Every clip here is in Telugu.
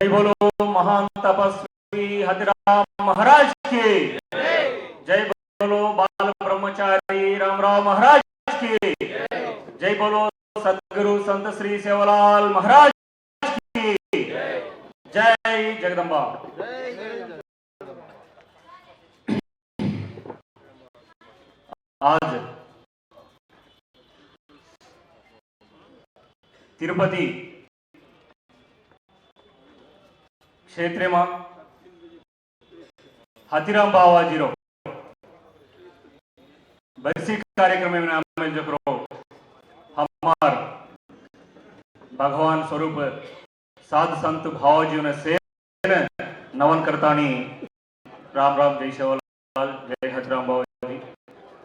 जय बोलो, महान तपस्वी हतिराम महाराज की। जय बोलो, बाल ब्रह्मचारी रामराव महाराज की। जय बोलो, सदगुरु संत श्री सेवालाल महाराज की। जय जगदम्बा। आज तिरुपति ક્ષેત્રમાં हतिराम બાવાજીરો बरसी कार्यक्रम में नाम हमार भगवान स्वरूप साध संत भावजी ने से नवन करता राम राम जय शिवलाल जय हतिराम भावजी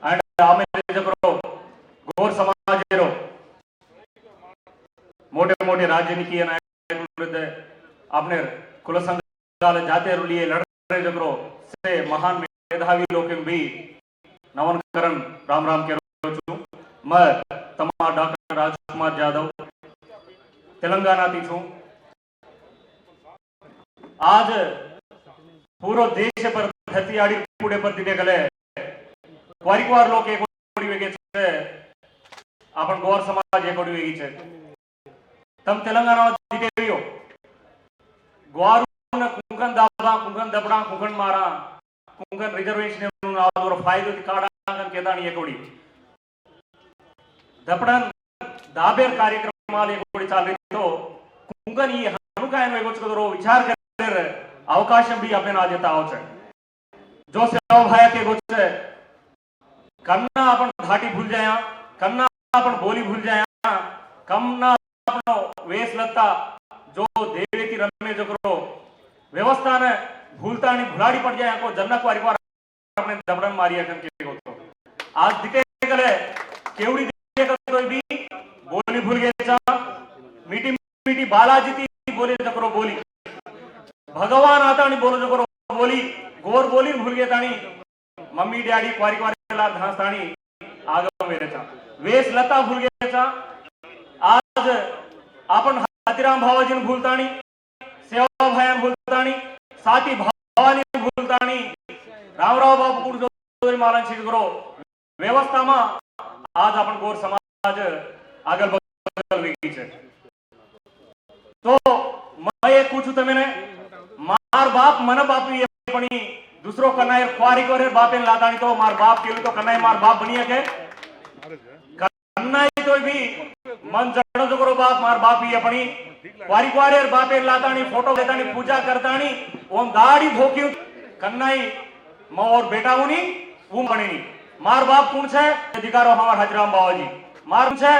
एंड आमे जो करो समाज मोटे मोटे राजनीतिक नायक अपने कुल संघाल जाते रुलिए लड़ रहे जगरो से महान मेधावी लोकिन भी नवन करण राम राम के रोचू मैं तमा डॉक्टर राजकुमार यादव तेलंगाना थी छू आज पूरा देश पर धरती आड़ी पूरे पर दिने गले वारिकवार लोग एक ओडी वेगे छे आपण गोर समाज एक ओडी वेगी छे तम तेलंगाना दिने हो ग्वारून कुंकन दाबा कुंकन दबड़ा कुंकन मारा। कुंकन रिजर्वेशन में उन आदोर फ़ाइल दिखाड़ा कर केदार नहीं कोड़ी दबड़न दाबेर कार्यक्रम माले कोड़ी चाल रही तो कुंकन ये हनुका इन वेगोच को दरो विचार कर रहे अवकाश भी अपने ना हो चाहे जो सेवा भाया के गोच है अपन धाटी भूल जाया कन्ना अपन बोली भूल जाया कमना अपनो वेश लता लत्ता जो देवेती रमे जो करो व्यवस्था ने भूलता नहीं भुलाड़ी पड़ जाए को जन्नत वारी बार अपने दबड़न मारिया करके गोतो आज दिखे गले केवड़ी करतोय बी बोली भूल घ्यायचा मिठी मिठी बालाजी ती बोली जकरो बोली भगवान आता आणि बोलो जकरो बोली गोर बोली भूल घेत आणि मम्मी डॅडी क्वारी क्वारीला धास आणि आगम वेरेचा वेस लता भूल घ्यायचा आज आपण हातीराम भावाजीन भूलताणी सेवा भायान भूलताणी साती भावानी भूलताणी रामराव बाबू कुड मालांशी करो વ્યવસ્થામાં આજ આપણ ગોર સમાજ આગળ બગલ વેગી છે તો मैं एक पूछू તમને માર બાપ મન બાપી એ પણ દૂસરો કનાય ક્વારી કરે બાપે લાદાણી તો માર બાપ કેલું તો કનાય માર બાપ બની કે કનાય તો બી મન જડો તો કરો બાપ માર બાપ એ ವಾರಿವಾರ್ಯರ್ ಬಾಪೆ ಲಾತಾಣಿ ಫೋಟೋ ಲೇತಾಣಿ ಪೂಜಾ ಕರ್ತಾಣಿ ಓಂ ದಾಡಿ ಧೋಕ್ಯು ಕನ್ನೈ ಮಾ और બેટાઓની ઊમ ભણેની માર બાપ કોણ છે? અધિકારો હમાર હજરામ બાવાજી. માર છે?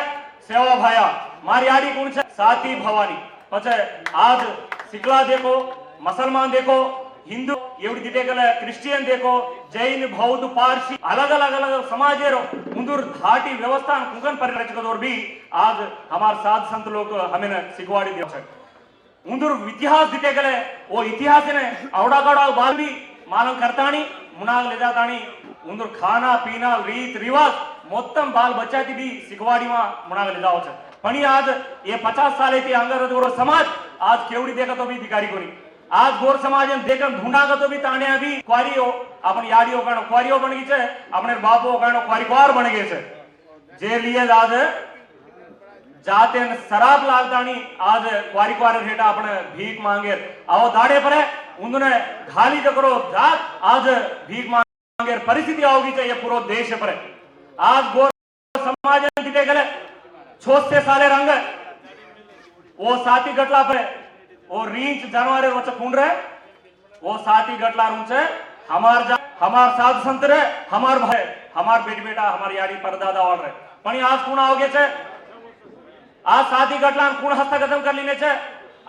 સેવા ભાયા. મારી આડી કોણ છે? સાતી ભવાની. પછી આજ સિકલા દેખો, મુસલમાન દેખો हिंदू एवढी देखाला क्रिश्चियन देखो जैन बौद्ध पारसी अलग अलग अलग समाज मुंदूर घाटी व्यवस्था कुंकन परिरचकोर भी आज हमारे साध संत लोग हमें सिखवाड़ी दिया मुंदूर इतिहास दिते गले वो इतिहास ने औड़ा गौड़ा बाल भी मालूम करता नहीं मुनाल ले जाता नहीं ముందు ఖానా పీనా రీత్ రివాజ్ మొత్తం బాల్ బచ్చాకి బి సిఖవాడిમાં મનાવે લીધા છે પણ આજ એ પચાસ સાલેથી અંગરજોરો સમાજ આજ કેવડી દેખાતો બી ભિકારી કોની आज गोर समाज देख ढूंढागत भी ताने अभी क्वारी हो अपन यारी होगा क्वारी हो बन गई अपने बाप होगा क्वारी क्वार बन गए जे लिए आज जाते शराब लाल आज क्वारी क्वार रेटा अपने भीख मांगे। आओ दाड़े पर है उन्होंने घाली तो करो जात आज भीख मांगे, परिस्थिति आओगी चाहिए पूरे देश पर। है आज गोर समाज दिखे गले, छोटे साले रंग, वो साथी घटला पर वो रींच जानवर वो चकुंड रहे, वो साथी गटला रूच हमार जा, हमार साध संत रहे, हमार भाई, हमार बेट बेटा हमार यारी परदादा और रहे। पण आज कौन आवगे छे। आज साथी गटला कोण हस्तगतम कर लेने छे।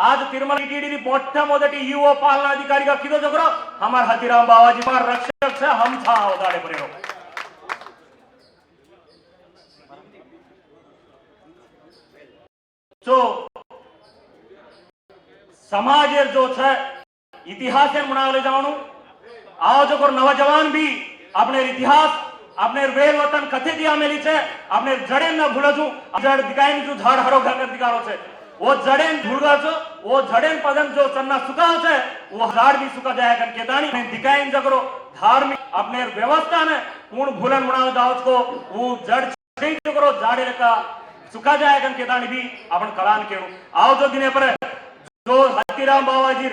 आज तिरुमल टीडी ની મોટા મોટી યુઓ પાલના અધિકારી કા કીધો જકરો હમાર હતીરામ બાવાજી માર રક્ષક છે હમ થા આવદાડે પરેરો તો સમાજેર જો છે ઇતિહાસે મનાવલે જવાનું આવો જો કોર નવજવાન બી આપણે ઇતિહાસ આપણે વેલ વતન કથે દિયા મેલી છે આપણે જડે ન ભૂલજું જડ દિકાઈ જો ઝાડ હરો ઘર દિકારો છે वो जड़ेन धुड़गा जो वो जड़ेन पदन जो चन्ना सुखा हो जाए वो हजार भी सुखा जाए करके दानी मैं दिखाएं जगरो धार्मिक अपने व्यवस्था ने पूर्ण भूलन बनाओ दावत को वो जड़ छेद जगरो जाड़े का सुखा जाए करके दानी भी अपन कलान के आओ जो दिने पर जो हतिराम बाबाजी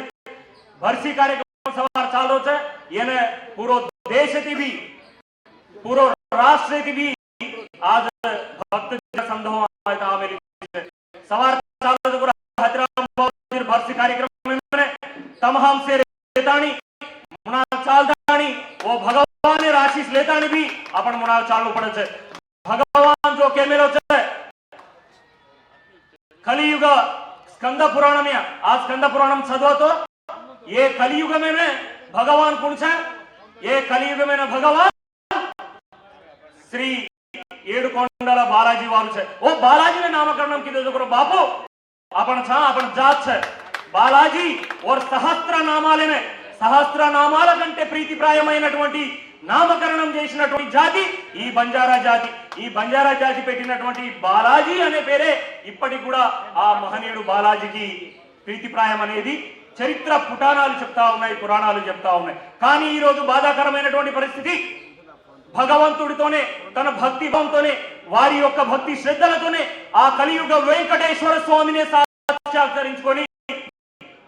भर्ती कार्यक्रम सवार चालो छे येने पूरो देश थी भी पूरो राष्ट्र थी भी आज भक्त संधो आयता आमेली सवार चालो छे पूरा हतिराम बाबाजी भर्ती कार्यक्रम में तमाम से रेतानी मुना चालदानी वो भगवान ने राशि लेतानी भी अपन मुना चालो पड़े छे भगवान जो केमेलो छे స్కంద పురాణమే. ఆ స్కంద పురాణం చదువుతో ఏ కలియుగమైన భగవాన్ పుణుచా ఏ కలియుగమైన భగవాన్ శ్రీ ఏడుకొండల బాలాజీ వారు ఓ బాలాజీ నామకరణం కింద చూకరు బాపు આપણ છા આપણ జాత్ బాలాజీ ఓ సహస్ర నామాలనే సహస్ర నామాల కంటే ప్రీతిప్రాయమైనటువంటి నామకరణం చేసినటువంటి జాతి ఈ బంజారా జాతి. ఈ బంజారా జాతి పెట్టినటువంటి బాలాజీ అనే పేరే ఇప్పటికి కూడా ఆ మహనీయుడు బాలాజీకి ప్రీతిప్రాయం అనేది చరిత్ర పురాణాలు చెప్తా ఉన్నాయి పురాణాలు చెప్తా ఉన్నాయి. కానీ ఈ రోజు బాధాకరమైనటువంటి పరిస్థితి. భగవంతుడితోనే తన భక్తి భావంతోనే వారి యొక్క భక్తి శ్రద్ధలతోనే ఆ కలియుగ వెంకటేశ్వర స్వామిని సాక్షాత్కరించుకొని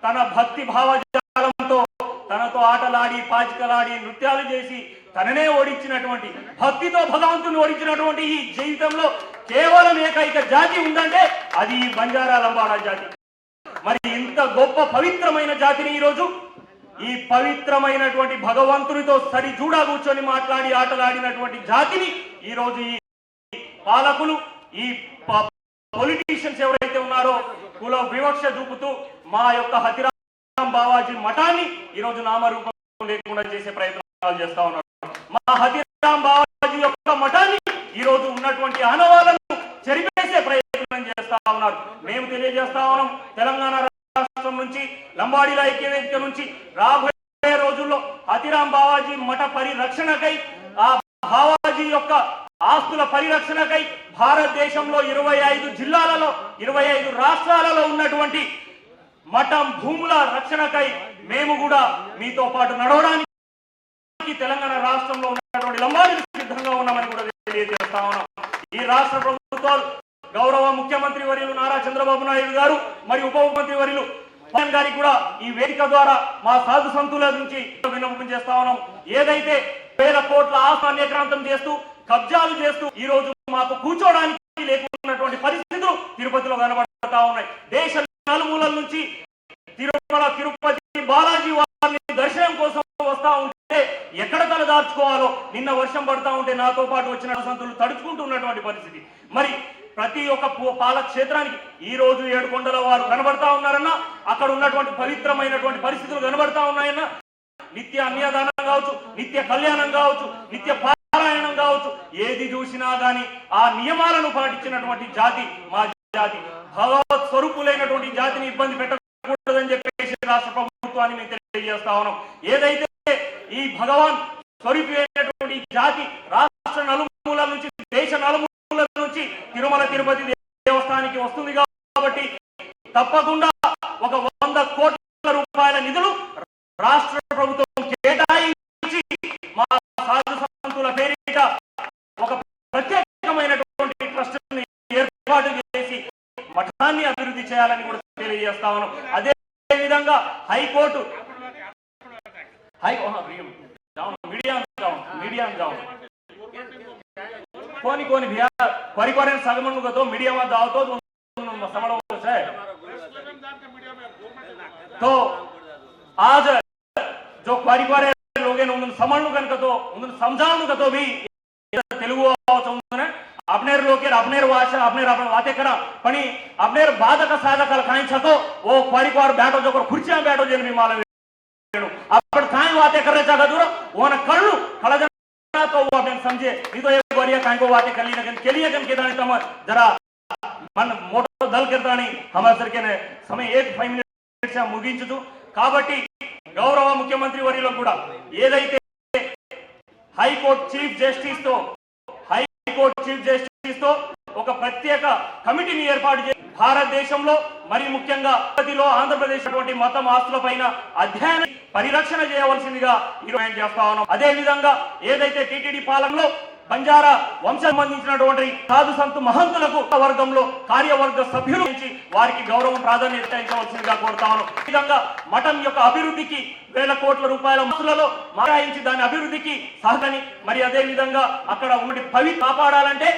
తన భక్తి భావజాలంతో తనతో ఆటలాడి పాచికలాడి నృత్యాలు చేసి తననే ఓడించినటువంటి భక్తితో భగవంతుని ఓడించినటువంటి ఈ జీవితంలో కేవలం ఏకైక జాతి ఉందంటే అది ఈ బంజారా లంబాడా జాతి. మరి ఇంత గొప్ప పవిత్రమైన జాతిని ఈరోజు ఈ పవిత్రమైనటువంటి భగవంతునితో సరి చూడా కూర్చొని మాట్లాడి ఆటలాడినటువంటి జాతిని ఈ రోజు ఈ పాలకులు ఈ పొలిటీషియన్స్ ఎవరైతే ఉన్నారో కుల వివక్ష చూపుతూ మా యొక్క హతిరాం బావాజీ మఠాన్ని ఈ రోజు నామరూపం లేకుండా చేసే ప్రయత్నాలు చేస్తా ఉన్నారు. మా హతిరాం బావాజీ యొక్క మఠాన్ని ఈరోజు ఉన్నటువంటి ఆనవాళ్ళను చెరిపేసే ప్రయత్నం చేస్తా ఉన్నారు. మేము తెలియజేస్తా ఉన్నాం. తెలంగాణ రాష్ట్రం నుంచి లంబాడీల ఐక్యవేదిక నుంచి రాబోయే రోజుల్లో హతిరాం బావాజీ మఠ పరిరక్షణకై ఆ బావాజీ యొక్క ఆస్తుల పరిరక్షణకై భారతదేశంలో ఇరవై ఐదు జిల్లాలలో ఇరవై ఐదు రాష్ట్రాలలో ఉన్నటువంటి మఠం భూముల రక్షణకై మేము కూడా మీతో పాటు నడవడానికి తెలంగాణ రాష్ట్రంలో ఉన్నటువంటి లంబాడీలు సిద్ధంగా ఉన్నామని కూడా తెలియజేస్తా ఉన్నాం. ఈ రాష్ట్ర ప్రభుత్వాలు గౌరవ ముఖ్యమంత్రి వర్యులు నారా చంద్రబాబు నాయుడు గారు మరియు ఉప ముఖ్యమంత్రి వర్యులు పవన్ గారికి కూడా ఈ వేదిక ద్వారా మా సాధు సంతుల నుంచి విన్నపం చేస్తా ఉన్నాం. ఏదైతే వేల కోట్ల ఆస్తి చేస్తూ కబ్జాలు చేస్తూ ఈ రోజు మాకు కూర్చోడానికి లేకున్నటువంటి పరిస్థితులు తిరుపతిలో కనబడతా ఉన్నాయి. దేశ నలుమూలల నుంచి తిరుమల తిరుపతి బాలాజీ వారిని దర్శనం కోసం వస్తా ఉంటే ఎక్కడ తల దాచుకోవాలో నిన్న వర్షం పడతా ఉంటే నాతో పాటు వచ్చిన సంతులు తడుచుకుంటూ ఉన్నటువంటి పరిస్థితి. మరి ప్రతి ఒక్క పు- పాల క్షేత్రానికి ఈ రోజు ఏడు కొండల వారు కనబడతా ఉన్నారన్నా అక్కడ ఉన్నటువంటి పవిత్రమైనటువంటి పరిస్థితులు కనబడతా ఉన్నాయన్న. నిత్య అన్యదానం కావచ్చు నిత్య కళ్యాణం కావచ్చు నిత్య పారాయణం కావచ్చు ఏది చూసినా గాని ఆ నియమాలను పాటించినటువంటి జాతి మా జాతి. భగవత్ స్వరూపులైనటువంటి జాతిని ఇబ్బంది పెట్టకూడదని చెప్పేసి రాష్ట్ర ప్రభుత్వాన్ని మేము తెలియజేస్తా ఉన్నాం. ఏదైతే ఈ భగవాన్ స్వరూపమైనటువంటి జాతి రాష్ట్ర నలుమూల నుంచి దేశ నలుమూల నుంచి తిరుమల తిరుపతి దేవస్థానానికి వస్తుంది కాబట్టి తప్పకుండా ఒక వంద కోట్ల రూపాయల నిధులు రాష్ట్ర ప్రభుత్వం కేటాయించి మా సాధు సంతుల పేరిట ఒక ప్రత్యేకమైనటువంటి ట్రస్ట్ ఏర్పాటు చేసి మఠాన్ని అభివృద్ధి చేయాలని కూడా తెలియజేస్తా ఉన్నాం. అదే విధంగా హైకోర్టు हाई कौन अभी हम down medium down medium down कौन ही कौन भैया। परी कौन है सागमन लोग तो मीडियम आ जाओ तो, तो तुम समझो है तो आज जो परी है लोगे ना उन्हें समझने का तो उन्हें समझाने का तो भी। तेलुगु आओ तो उन्हें अपने लोगे अपने वाचन अपने अपने वाते करा। पनी अपने बाद का साधा कल खाएँ, छतो, वो परी बैठो जो कर, खुर्चियाँ बैठो जेल में ముగించదు కాబట్టి గౌరవ ముఖ్యమంత్రి వరిలో కూడా ఏదైతే హైకోర్టు చీఫ్ జస్టిస్తో హైకోర్టు చీఫ్ జస్టిస్తో ఒక ప్రత్యేక కమిటీని ఏర్పాటు చేసి భారతదేశంలో మరి ముఖ్యంగా తిరుపతిలో ఆంధ్రప్రదేశ్ అటువంటి మతం ఆస్తుల పైన అధ్యయనం పరిరక్షణ చేయవలసిందిగా ఈరోజు చేస్తా ఉన్నాం. అదే విధంగా ఏదైతే టీటీడీ పాలనలో బంజారా వంశం సంబంధించినటువంటి సాధు సంతు మహంతులకు వర్గంలో కార్యవర్గ సభ్యులు నుంచి వారికి గౌరవం ప్రాధాన్యత ఇవ్వవలసిందిగా కోరుతాను ఈ విధంగా మఠం యొక్క అభివృద్ధికి వేల కోట్ల రూపాయల మసులలో మారాయించి దాని అభివృద్ధికి సహకని మరి అదే విధంగా అక్కడ ఉన్నటి పవి కాపాడాలంటే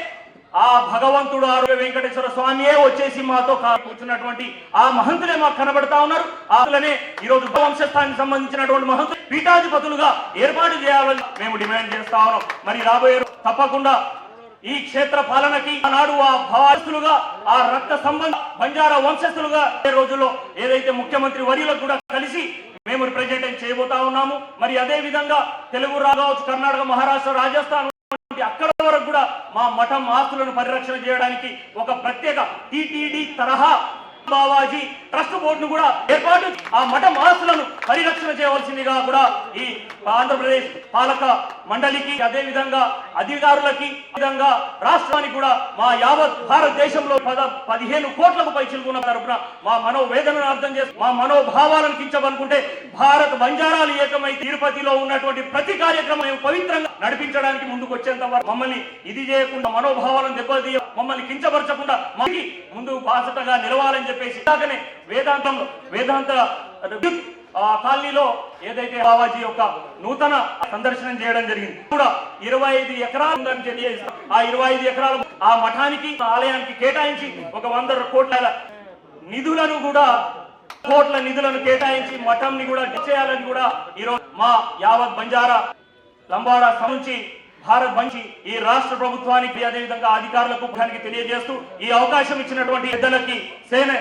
ఆ భగవంతుడు ఆరోగ్య వెంకటేశ్వర స్వామియే వచ్చేసి మాతో కూర్చున్నటువంటి ఆ మహంతులే మాకు కనబడతా ఉన్నారు. ఆలనే ఈ రోజు వంశస్థానికి సంబంధించినటువంటి మహంతులు పీఠాధిపతులుగా ఏర్పాటు చేయాలని మేము డిమాండ్ చేస్తా ఉన్నాం. మరి రాబోయే తప్పకుండా ఈ క్షేత్ర పాలనకి ఆనాడు ఆ భవాస్తులుగా ఆ రక్త సంబంధ బంజారా వంశస్థులుగా ఏ రోజుల్లో ఏదైతే ముఖ్యమంత్రి వర్యులకు కూడా కలిసి మేము రిప్రజెంటేషన్ చేయబోతా ఉన్నాము. మరి అదే విధంగా తెలుగు రా- కర్ణాటక మహారాష్ట్ర రాజస్థాన్ అక్కడ వరకు కూడా మా మఠం ఆస్తులను పరిరక్షణ చేయడానికి ఒక ప్రత్యేక టిటిడి తరహా బావాజీ ట్రస్ట్ బోర్డును కూడా ఏర్పాటు ఆ మఠం ఆస్తులను పరిరక్షణ చేయవలసిందిగా కూడా ఈ ఆంధ్రప్రదేశ్ పాలక మండలికి అదే విధంగా అధికారులకి విధంగా రాష్ట్రానికి కూడా మా యావత్ భారతదేశంలో పద పదిహేను కోట్లకు పై చిలుకున్న తరపున మా మనోవేదనను అర్థం చేసి మా మనోభావాలను కించమనుకుంటే భారత్ బంజారాలు ఏకమై తిరుపతిలో ఉన్నటువంటి ప్రతి కార్యక్రమం పవిత్రంగా నడిపించడానికి ముందుకు వచ్చేంత వరకు మమ్మల్ని ఇది చేయకుండా మనోభావాలను దెబ్బతీయ మమ్మల్ని కించపరచకుండా మనకి ముందు బాసటగా నిలవాలని చెప్పేసి ఇలాగనే వేదాంతంలో వేదాంత ఆ కాలనీలో ఏదైతే బాబాజీ యొక్క నూతన సందర్శనం చేయడం జరిగింది కూడా ఇరవై ఐదు ఎకరాలు ఉందని తెలియజేస్తాం ఆ ఇరవై ఐదు ఎకరాలు ఆ మఠానికి ఆలయానికి కేటాయించి ఒక వంద కోట్ల నిధులను కూడా కోట్ల నిధులను కేటాయించి మఠంని కూడా చేయాలని కూడా ఈరోజు మా యావత్ బంజారా లంబాడా నుంచి భారత్ మంచి ఈ రాష్ట్ర ప్రభుత్వానికి అదేవిధంగా అధికారులకు తెలియజేస్తూ ఈ అవకాశం ఇచ్చినటువంటి పెద్దలకి సేన